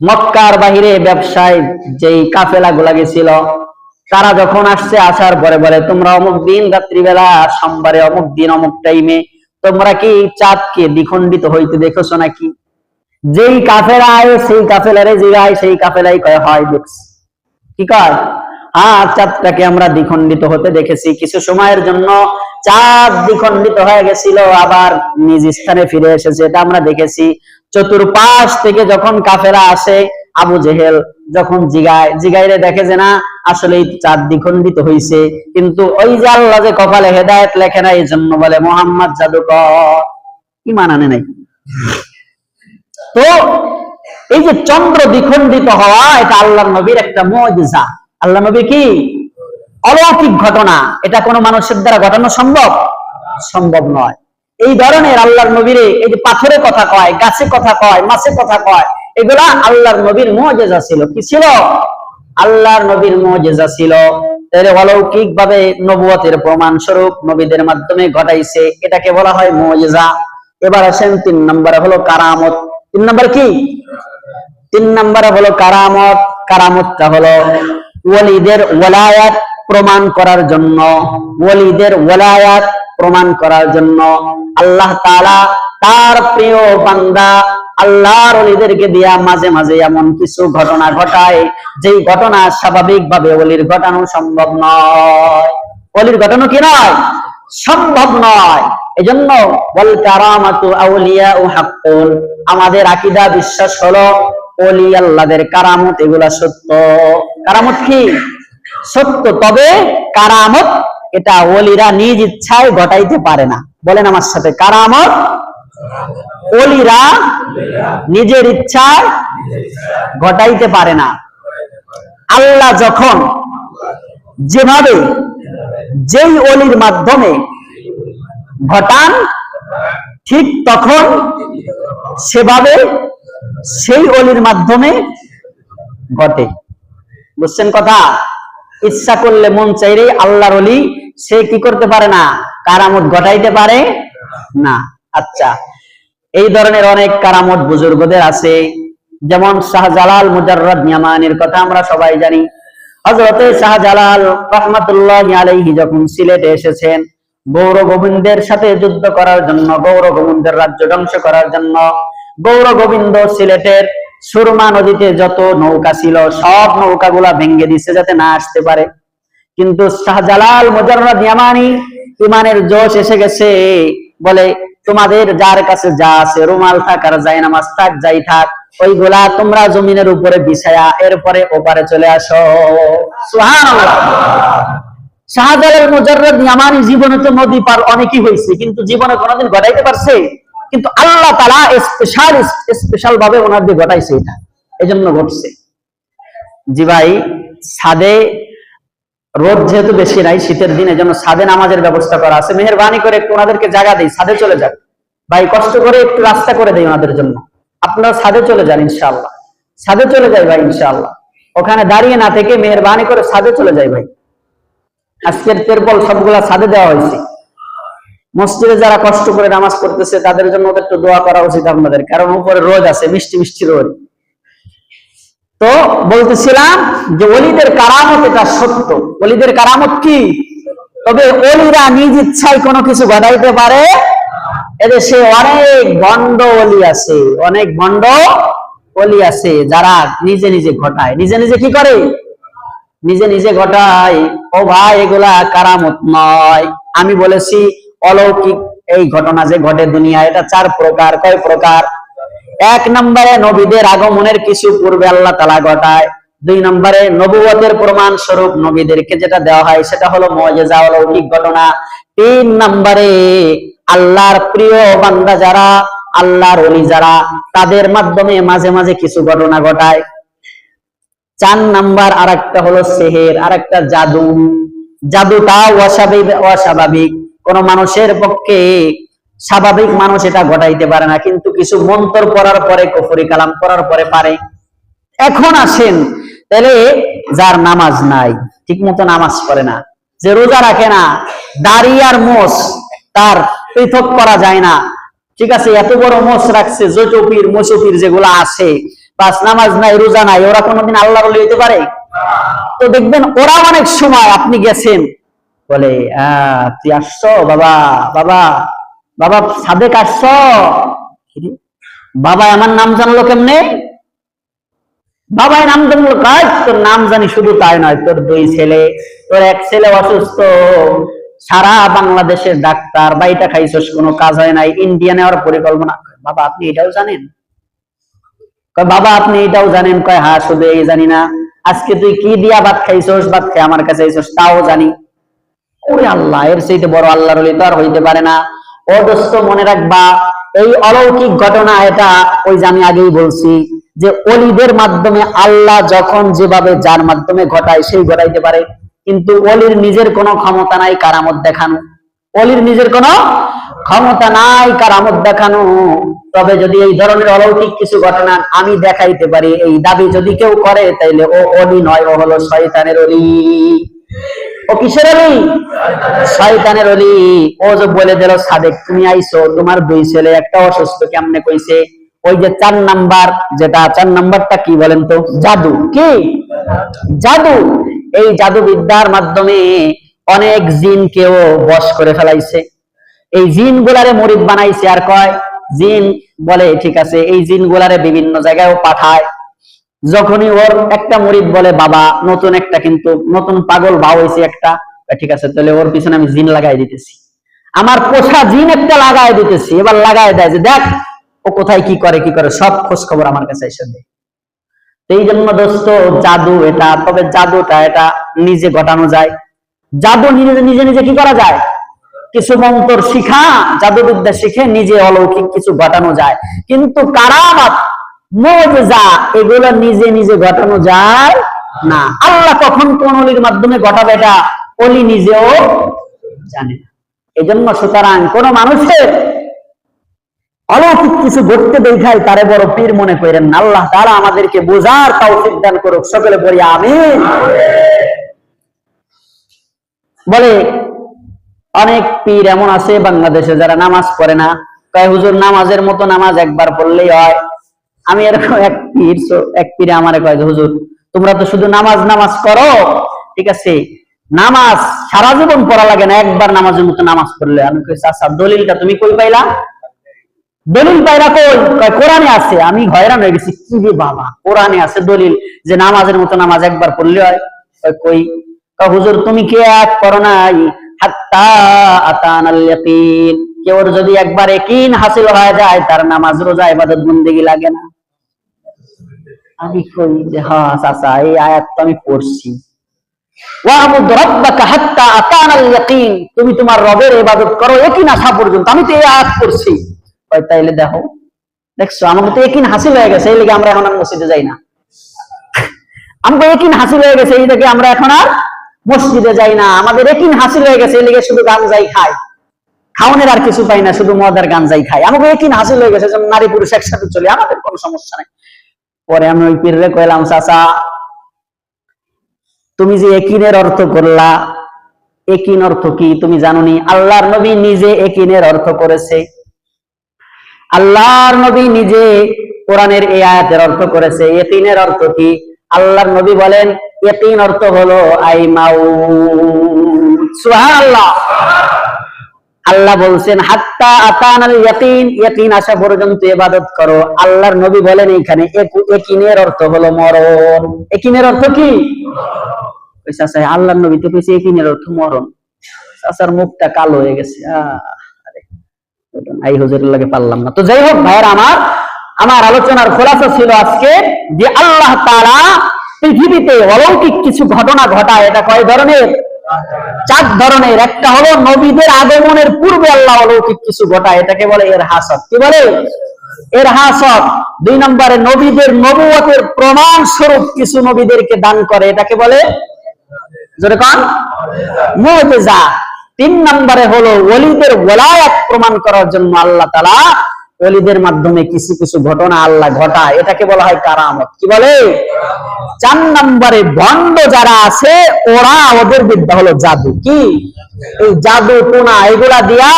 মক্কার বাহিরে ব্যবসায় যেই কাফেলা গুলা গেছিল, তারা যখন আসছে, আসার পরে বলে, তোমরা অমুক দিন রাত্রিবেলা সোমবারে অমুক দিন অমুক টাইমে তোমরা কি চাঁদকে দ্বিখণ্ডিত হইতে দেখেছ নাকি? যেই কাফেলা আয়, সেই কাফেলারে জিগায় সেই কাফেলাই কয়, হয়, দেখছি। কি কয়? হ্যাঁ চাঁদটাকে আমরা দ্বিখণ্ডিত হতে দেখেছি। কিছু সময়ের জন্য চাঁদ দ্বিখণ্ডিত হয়ে গেছিল, আবার নিজ স্থানে ফিরে এসেছে। এটা আমরা দেখেছি চতুর্পাশ থেকে যখন কাফেরা আসে, আবু জেহেল যখন জিগায় জিগাইরে দেখে যে না আসলে চাঁদ দ্বিখণ্ডিত হয়েছে কিন্তু ওই যে আল্লাহ যে কপালে হেদায়ত লেখে না এই জন্য বলে, মোহাম্মদ জাদুকর। কি মানানে নাই। তো এই যে চন্দ্র দ্বিখণ্ডিত হওয়া, এটা আল্লাহ নবীর একটা মজিজা আল্লাহ নবী কি? অলৌকিক ঘটনা। এটা কোনো মানুষের দ্বারা ঘটানো সম্ভব? সম্ভব নয়। এই ধরনের আল্লাহর নবীরে এই যে পাথরে কথা কয় গাছে কথা কয় মাছে কথা কয়, এগুলা আল্লাহর নবীর মজেজা ছিল। কি ছিল? আল্লাহর নবীর মজেজা ছিল। অলৌকিক ভাবে নবুয়তের প্রমাণ স্বরূপ নবীদের মাধ্যমে ঘটাইছে, এটাকে বলা হয় মজেজা। এবার আসেন তিন নম্বরে হলো কারামত। তিন নম্বর কি? তিন নম্বরে হলো কারামত। কারামতটা হলো ওয়ালিদের ওয়ালায়াত প্রমাণ করার জন্য। ওয়ালিদের ওয়ালায়াত প্রমাণ করার জন্য আল্লাহ তাআলা তার প্রিয় বান্দা আল্লাহর ওলিদেরকে দিয়া মাঝে মাঝে এমন কিছু ঘটনা ঘটায়, যেই ঘটনা স্বাভাবিকভাবে ওলির ঘটানো সম্ভব নয়। ওলির ঘটানো কি নয়? সম্ভব নয়। এজন্য বল আউলিয়া ও হাক্কুল আমাদের আকীদা বিশ্বাস হলো, অলি আল্লাহদের কারামত এগুলা সত্য। কারামত কি? সত্য। তবে কারামত এটা ওলিরা নিজ ইচ্ছায় ঘটাইতে পারে না। বলেন আমার সাথে, কারা কারামত ওলিরা নিজের ইচ্ছায় ঘটাইতে পারে না। আল্লাহ যখন যেভাবে যেই অলির মাধ্যমে ঘটান, ঠিক তখন সেভাবে সেই অলির মাধ্যমে ঘটে। বুঝছেন কথা? ইচ্ছা করলে মন চাইলে আল্লাহর অলি সে কি করতে পারে না? কারামত ঘটাইতে পারে না। আচ্ছা এই ধরনের অনেক কারামত বুজুর্গদের আছে। যেমন শাহজালাল মুজাররদ ইয়ামানির কথা আমরা সবাই জানি। হযরতে শাহজালাল রাহমাতুল্লাহ আলাইহি যখন সিলেটে এসেছেন গৌর গোবিন্দের সাথে যুদ্ধ করার জন্য গৌর গোবিন্দের রাজ্য ধ্বংস করার জন্য গৌর গোবিন্দ সিলেটের সুরমা নদীতে যত নৌকা ছিল, সব নৌকাগুলা ভেঙ্গে দিছে যাতে না আসতে পারে। কিন্তু শাহজালাল মুজাররদ ইয়ামানি ইমানের জোশ এসে গেছে, বলে, তোমাদের যার কাছে যা আছে, রুমাল থাক আর যাই নামাজ থাক, যাই থাক, ওইগুলা তোমরা জমিনের উপরে বিছায়া এরপরে ওপারে চলে আসো। শাহজালাল মুজাররদ ইয়ামানি জীবনে তো নদী পার অনেকই হয়েছে, কিন্তু জীবনে কোনোদিন ঘটাইতে পারছে? কিন্তু আল্লাহ তালা স্পেশাল স্পেশাল ভাবে ওনার দিয়ে ঘটাইছে এটা এজন্য ঘটছে। জি ভাই, ছাদে রোদ যেহেতু বেশি নাই, শীতের দিনে যেন ছাদে নামাজের ব্যবস্থা করা আছে। মেহরবানি করে একটু ওনাদেরকে জায়গা দিই, ছাদে চলে যান ভাই, কষ্ট করে একটু রাস্তা করে দেয় ওনাদের জন্য। আপনারা সাদে চলে যান ইনশাআল্লাহ। সাদে চলে যাই ভাই, ইনশাআল্লাহ। ওখানে দাঁড়িয়ে না থেকে মেহরবানি করে সাদে চলে যাই ভাই। আজকের তেরপল সবগুলা সাদে দেওয়া হয়েছে। মসজিদে যারা কষ্ট করে নামাজ পড়তেছে, তাদের জন্য ওদের একটু দোয়া করা উচিত আপনাদের। কারণ উপরে রোদ আছে, মিষ্টি মিষ্টি রোদ। তো বলতেছিলাম যে অলিদের কারামত এটা সত্য। অলিদের কারামত কি? তবে অলিরা নিজ ইচ্ছায় কোনো কিছু ঘটাইতে পারে? এদেশে অনেক ভণ্ড অলি আছে, অনেক ভণ্ড অলি আছে যারা নিজে নিজে ঘটায়। নিজে নিজে কি করে? নিজে নিজে ঘটায়। ও ভাই, এগুলা কারামত নয়। আমি বলেছি অলৌকিক এই ঘটনা যে ঘটে দুনিয়া এটা চার প্রকার। কয় প্রকার? এক নম্বরে নবীদের আগমনের কিছু পূর্বে আল্লাহ তালা ঘটায়। দুই নম্বরে নবুয়তের প্রমাণ স্বরূপ নবীদেরকে যেটা দেওয়া হয়, সেটা হলো মজেজা, অলৌকিক ঘটনা। তিন নম্বরে আল্লাহর প্রিয় বান্দা যারা, আল্লাহর অলি যারা, তাদের মাধ্যমে মাঝে মাঝে কিছু ঘটনা ঘটায়। চার নাম্বার আর একটা হলো সেহের আর একটা জাদু। জাদুটা অস্বাভাবিক অস্বাভাবিক। কোন মানুষের পক্ষে স্বাভাবিক মানুষ এটা ঘটাইতে পারে না, কিন্তু কিছু মন্তর পড়ার পরে, কফরি কালাম করার পরে পারে। এখন আসেন, তাহলে যার নামাজ নাই ঠিক মতো নামাজ পড়ে না, যে রোজা রাখে না, দাড়ি আর মোষ তার পৃথক করা যায় না। ঠিক আছে, এত বড় মোষ রাখছে জটপির মোচপির যেগুলো আছে পাঁচ নামাজ নাই, রোজা নাই, ওরা কোনোদিন আল্লাহর হইতে পারে? তো দেখবেন ওরা অনেক সময় আপনি গেছেন বলে তুই আসছো? বাবা বাবা বাবা সাদেক আসছো? বাবা, আমার নাম জানলো কেমনে? বাবাই নাম জানলো কাজ তোর নাম জানি শুধু তাই নয়, তোর দুই ছেলে, তোর এক ছেলে অসুস্থ। সারা বাংলাদেশের ডাক্তার বাড়িটা খাইছস, কোনো কাজ হয় নাই ইন্ডিয়া নেওয়ার পরিকল্পনা। বাবা, আপনি এটাও জানেন? বাবা, আপনি এটাও জানেন? কয় হ্যাঁ শুধু এই জানি না। আজকে তুই কি দিয়া ভাত খাইছস? ভাত খাই আমার কাছে আইছস, তাও জানি। ওরে আল্লাহ, এর চাইতে বড় আল্লাহর ওলি তো হইতে পারে না। ও মনে রাখবা, এই অলৌকিক ঘটনা এটা ওই যে আমি আগেই বলছি, যে অলিদের মাধ্যমে আল্লাহ যখন যেভাবে যার মাধ্যমে ঘটায় সেই ঘটাইতে পারে। কিন্তু অলির নিজের কোনো ক্ষমতা নাই, কারামত দেখানো। অলির নিজের কোনো ক্ষমতা নাই, কারামত দেখানো। তবে যদি এই ধরনের অলৌকিক কিছু ঘটনা আমি দেখাইতে পারি, এই দাবি যদি কেউ করে, তাইলে ও অলি নয়, ও হলো শয়তানের অলি। ও কিসের অলি? শয়তানের অলি। ও যে বলে দিল, সাদেক, তুমি আইছো তোমার দুই ছেলে একটা অসুস্থ, কেমনে কইছে? ওই যে চার নাম্বার, যেটা চার নাম্বারটা কি বলেন তো? জাদু। কি? জাদু। এই জাদু বিদ্যার মাধ্যমে অনেক জিনকেও বশ করে ফেলাইছে। এই জিন গুলারে মরিদ বানাইছে আর কয়? জিন বলে, ঠিক আছে, এই জিন গুলারে বিভিন্ন জায়গায় পাঠায়। যখনই ওর একটা মরিদ বলে, বাবা, নতুন একটা কিন্তু, নতুন পাগল ভাও হয়েছে একটা। ঠিক আছে, তাহলে ওর পিছনে আমি জিন লাগাই দিতেছি। আমার পোষা জিন একটা লাগাই দিতেছি, এবার লাগাই দেয় যে, দেখ, ও কোথায় কি করে কি করে, সব খোঁজ খবর আমার কাছে এসে দেয় এই জন্য দোস্ত, জাদু এটা, তবে জাদুটা এটা নিজে ঘটানো যায়। জাদু নিজে নিজে নিজে কি করা যায়? কিছু মন্ত্র শিখা, জাদুবিদ্যা শিখে নিজে অলৌকিক কিছু ঘটানো যায়। কিন্তু কারামাত মোজা এগুলো নিজে নিজে ঘটানো যায় না। আল্লাহ কখন কোন অলির মাধ্যমে ঘটাবে এটা অলি নিজেও জানে না। জন্য সুতরাং কোন মানুষের অলৌকিক কিছু ঘটতে দেখায় তারে বড় পীর মনে করেন না। আল্লাহ তারা আমাদেরকে বোঝার তাও দান করুক। সকলে বলি আমি বলে, অনেক পীর এমন আছে বাংলাদেশে যারা নামাজ পড়ে না। কয়, হুজুর, নামাজের মতো নামাজ একবার পড়লেই হয়? আমি এরকম এক পীর এক পীরে আমারে কয় হুজুর তোমরা তো শুধু নামাজ নামাজ করো। ঠিক আছে? নামাজ সারা জীবন পড়া লাগে না একবার নামাজের মতো নামাজ পড়লে। আমি কই আচ্ছা দলিলটা তুমি কই পাইলা? দলিল পাইলা কই? কয় কোরআনে আছে। আমি হয়রান হয়ে গেছি কি রে বাবা কোরআনে আছে দলিল যে নামাজের মতো নামাজ একবার পড়লে হয়? কই। কয়, হুজুর তুমি কে এক করো নাই? হাত্তা আতানাল ইয়াকিন। কেউর যদি একবার একিন হাসিল হয়ে যায় তার নামাজ রোজা ইবাদত বন্দেগী লাগে না। আমি কই যে হ্যাঁ চাচা, এই আয়াত তো আমি পড়ছি। তুমি তোমার রবের ইবাদত করো আসা পর্যন্ত, আমি তো এই আয়াত তাইলে দেখো, দেখছ তো একিন হাসিল হয়ে গেছে, এই লেগে আমরা এখন আর মসজিদে যাই না। আমাকে হাসিল হয়ে গেছে, এই থেকে আমরা এখন আর মসজিদে যাই না। আমাদের একিন হাসিল হয়ে গেছে, এই লেগে শুধু গাঞ্জাই খাই। খাওয়ানোর আর কিছু পাই না, শুধু মদ আর যাই খাই। আমাকে একিন হাসিল হয়ে গেছে নারী পুরুষ একসাথে চলে, আমাদের কোনো সমস্যা নেই। পরে আমি ওই পীরে কইলাম, চাচা, তুমি যে একিনের অর্থ করলা, একিন অর্থ কি? তুমি জানোনি, আল্লাহর নবী নিজে একিনের অর্থ করেছে। আল্লাহর নবী নিজে কোরআনের এই আয়াতের অর্থ করেছে। এতিনের অর্থ কি? আল্লাহর নবী বলেন এতিন অর্থ হলো আই মাউ সুবহানাল্লাহ। আল্লাহ বলছেন হাত্তা আতান আল ইয়াকিন ইয়াকিন আসা পর্যন্ত ইবাদত করো। আল্লাহর নবী বলেন এইখানে একু- একিনের অর্থ হলো মরণ। একিনের অর্থ কি? কইছে আল্লাহর নবী তো কইছে একিনের অর্থ মরণ। চাচার মুখটা কালো হয়ে গেছে। আরে, এই হুজুরের লাগে পারলাম না। তো যাই হোক ভাইয়ের আমার আমার আলোচনার খোলাসা ছিল আজকে যে আল্লাহ তারা পৃথিবীতে অলৌকিক কিছু ঘটনা ঘটায়। এটা কয় ধরনের? চার ধরনের। একটা হলো নবীদের আগমনের পূর্বে আল্লাহ অলৌকিক কিছু ঘটায়, এটাকে বলে এর হাসত কি বলে? এর হাসত দুই নম্বরে, নবীদের নবুয়তের প্রমাণ স্বরূপ কিছু নবীদেরকে দান করে, এটাকে বলে জোরে কন? মুজিজা। তিন নম্বরে হলো ওলিদের ওলায়াত প্রমাণ করার জন্য আল্লাহ তাআলা ওলিদের মাধ্যমে কিছু কিছু ঘটনা আল্লাহ ঘটায়। এটাকে বলা হয় কারামত। কি বলে? চার নম্বরে ভণ্ড যারা আছে, ওরা ওদের বিদ্যা হলো জাদু। কি? এই জাদু টোনা এগুলা দিয়া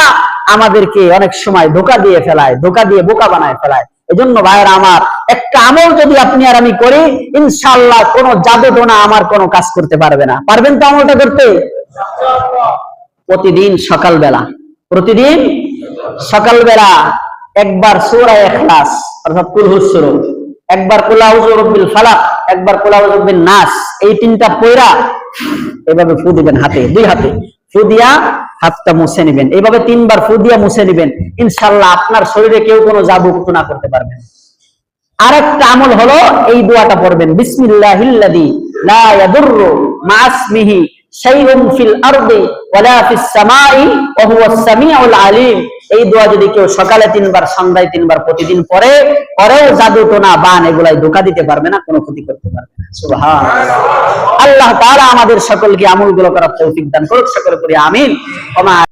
আমাদেরকে অনেক সময় ধোকা দিয়ে ফেলায়, ধোকা দিয়ে বোকা বানায় ফেলায়। এজন্য ভাইয়েরা আমার, একটা আমল যদি আপনি আর আমি করি, ইনশাআল্লাহ কোন জাদু টোনা আমার কোনো কাজ করতে পারবে না। পারবেন তো আমলটা করতে? প্রতিদিন সকালবেলা। প্রতিদিন সকালবেলা একবার সূরা ইখলাস, অর্থাৎ কুল হুসুর একবার কুল ফালাক, একবার কুল নাস, এই তিনটা পয়রা এভাবে ফু দিবেন হাতে, দুই হাতে। ফু দিয়া হাতটা মুছে নেবেন। এইভাবে তিনবার ফু দিয়া মুছে নেবেন। ইনশাআল্লাহ আপনার শরীরে কেউ কোনো জাদু না করতে পারবে না। আরেকটা আমল হলো এই দোয়াটা পড়বেন। বিসমিল্লাহিল্লাযী লা ইয়াদুররু মা ইসমিহি শাইউন ফিল আরদি ওয়ালা ফিস সামাই ওয়া হুয়াস সামিউল আলিম। এই দোয়া যদি কেউ সকালে তিনবার, সন্ধ্যায় তিনবার, প্রতিদিন পরে পরেও জাদু, টোনা, বান, এগুলাই ধোকা দিতে পারবে না, কোনো ক্ষতি করতে পারবে না। আল্লাহ তারা আমাদের সকলকে আমলগুলো করার তৌফিক দান করুক, সকলে করি আমিন।